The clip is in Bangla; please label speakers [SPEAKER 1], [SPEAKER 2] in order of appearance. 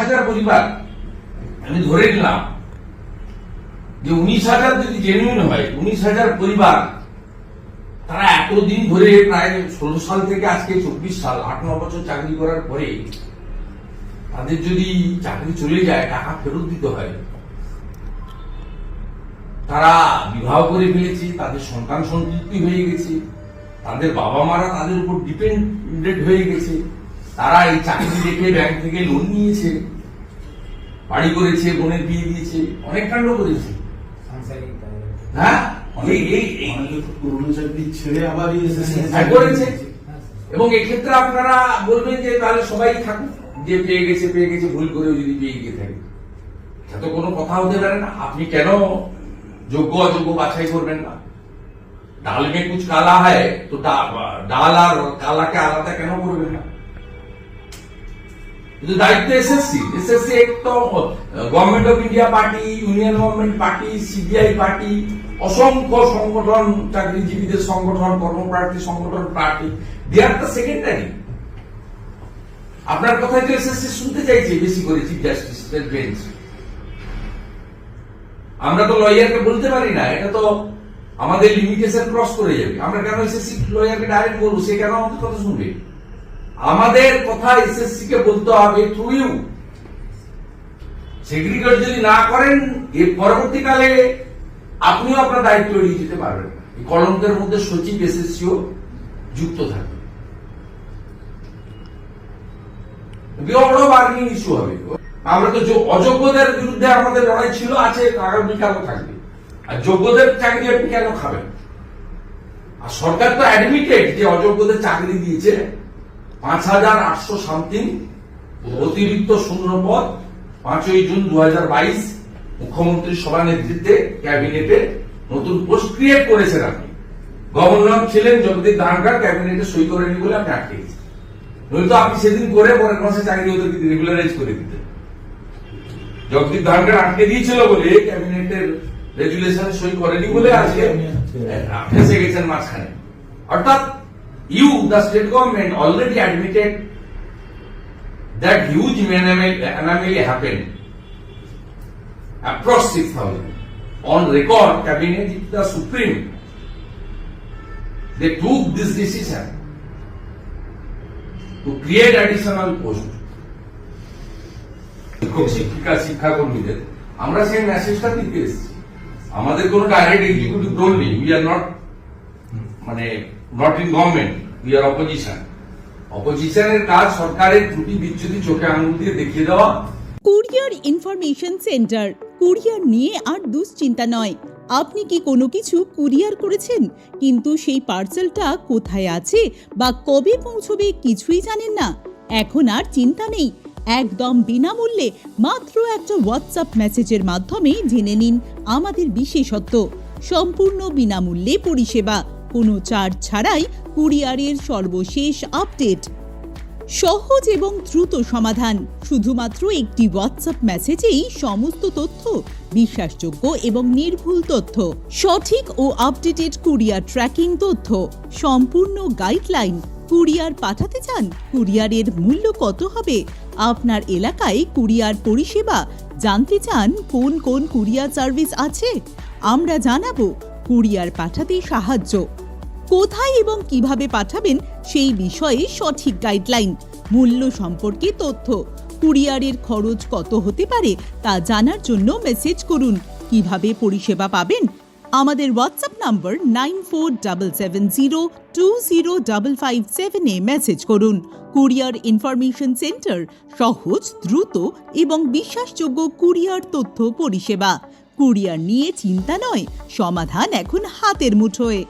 [SPEAKER 1] হাজার পরিবার আমি ধরে নিলাম যে উনিশ হাজার যদি জেনুইন হয়, উনিশ হাজার পরিবার, তারা এতদিন ধরে প্রায় ষোলো সাল থেকে আজকে চব্বিশ সাল, আট, ন বছর চাকরি করার পরে তাদের যদি চাকরি চলে যায়, টাকা ফেরত দিতে হয়, তারা বিবাহ করে ফেলেছে, তাদের সন্তান সন্ততি হয়ে গেছে, তাদের বাবা মারা তাদের উপর ডিপেন্ডেন্ট হয়ে গেছে তারা এই চাকরি দেখে ব্যাংক থেকে লোন নিয়েছে বাড়ি করেছে বোনের বিয়ে দিয়েছে অনেক কাণ্ড করেছে। হ্যাঁ? হ্যাঁ, করেছে। এবং এক্ষেত্রে আপনারা বলবেন যে তাহলে সবাই থাকুক যে পেয়ে গেছে পেয়ে গেছে ভুল করেও যদি পেয়ে গিয়ে থাকে। এত কোনো কথা হতে পারে না। আপনি কেন যোগ্য অযোগ্য বাছাই করবেন না? ডাল মে কুচ কালা হয় তো ডাল আর কালাকে আলাদা কেন করবেন না? কিন্তু দায়িত্ব এসএসসি এসএসসি এক তো government of India party union government party CBI party, অসংখ্য সংগঠন, চাকরিজীবীদের সংগঠন, কর্মপ্রার্থী সংগঠন, party they are the secondary আপনার কথাই তো এসএসসি শুনতে চাইছে, বেশি করে চিফ জাস্টিস বেঞ্চ আমরা তো লয়ারকে বলতে পারি না, এটা তো আমাদের লিমিটেশন ক্রস করে যাবে। আমরা কেন এসএসসি লয়ারকে ডাইরেক্ট বলব? সে কেন আমাদের কথা শুনবে? আমাদের কথা এসএসসি কে বলতে হবে থ্রু ইউ সেগ্রিগেট যদি না করেন এর পরবর্তীকালে আপনিও আপনার দায়িত্ব এড়িয়ে যেতে পারবেন কলঙ্কের মধ্যে সচিব এসএসসিও যুক্ত থাকবে। বড় বার্গিং ইস্যু হবে। আমরা তো অযোগ্যদের বিরুদ্ধে আমাদের লড়াই ছিল, আছে আগামীকালও থাকবে। আর যোগ্যদের চাকরি আপনি কেন খাবেন? আর সরকার তো অ্যাডমিটেড যে অযোগ্যদের চাকরি দিয়েছে। পাঁচ হাজার আটশো সামথিং অতিরিক্ত শূন্য পদ পাঁচই জুন দু বাইশ মুখ্যমন্ত্রী সভা নেতৃত্বে ক্যাবিনেটে নতুন পোস্ট ক্রিয়েট করেছেন আপনি। গভর্নর ছিলেন জগদীপ ধানকার ক্যাবিনেটে সই করেনি বলে আপনি আটকে গেছেন। নয়তো আপনি সেদিন করে পরের মাসে চাকরি হতে রেগুলারাইজ করে দিতেন জগদীপ ধানকার আটকে দিয়েছিল বলে ক্যাবিনেটের রেজুলেশনে সই করেনি বলে আজকে ফেসে গেছেন মাঝখানে। অর্থাৎ you the state government already admitted that huge anomaly anomaly happened approx 6000 on record cabinet is the supreme they took this decision to create additional post শিক্ষিকা শিক্ষাকর্মীদের আমরা সেই মেসেজটা দিতে এসেছি আমাদের কোনো ডাইরেক্ট এক্সিকিউটিভ রোল নেই উই আর নট মানে not in government we are opposition অপোজিশনের কাজ সরকারের ত্রুটি বিচ্যুতি চোখে আঙুল দিয়ে দেখিয়ে দেওয়া।
[SPEAKER 2] কুরিয়ার ইনফরমেশন সেন্টার, কুরিয়ার নিয়ে আর দুশ্চিন্তা নয়। আপনি কি কোনো কিছু কুরিয়ার করেছেন? কিন্তু সেই পার্সেলটা কোথায় আছে বা কবে পৌঁছবে কিছুই জানেন না। এখন আর চিন্তা নেই। একদম বিনামূল্যে মাত্র একটা হোয়াটসঅ্যাপ মেসেজের মাধ্যমে জেনে নিন আমাদের বিশেষত্ব। সম্পূর্ণ বিনামূল্যে পরিষেবা। কোনো চার্জ ছাড়াই কুরিয়ারের সর্বশেষ আপডেট। সহজ এবং দ্রুত সমাধান, শুধুমাত্র একটি হোয়াটসঅ্যাপ মেসেজেই সমস্ত তথ্য, বিশ্বাসযোগ্য এবং নির্ভুল তথ্য, সঠিক ও আপডেটেড কুরিয়ার ট্র্যাকিং তথ্য, সম্পূর্ণ গাইডলাইন কুরিয়ার পাঠাতে চান, কুরিয়ারের মূল্য কত হবে? আপনার এলাকায় কুরিয়ার পরিষেবা, জানতে চান কোন কোন কুরিয়ার সার্ভিস আছে? আমরা জানাব কুরিয়ার পাঠাতে সাহায্য। কোথায় এবং কীভাবে পাঠাবেন সেই বিষয়ে সঠিক গাইডলাইন মূল্য সম্পর্কে তথ্য। কুরিয়ারের খরচ কত হতে পারে তা জানার জন্য মেসেজ করুন। কীভাবে পরিষেবা পাবেন? আমাদের WhatsApp number nine four double seven zero two zero double five সেভেনে মেসেজ করুন। কুরিয়ার ইনফরমেশন সেন্টার সহজ, দ্রুত এবং বিশ্বাসযোগ্য কুরিয়ার তথ্য পরিষেবা। কুরিয়ার নিয়ে চিন্তা নয় সমাধান এখন হাতের মুঠোয়।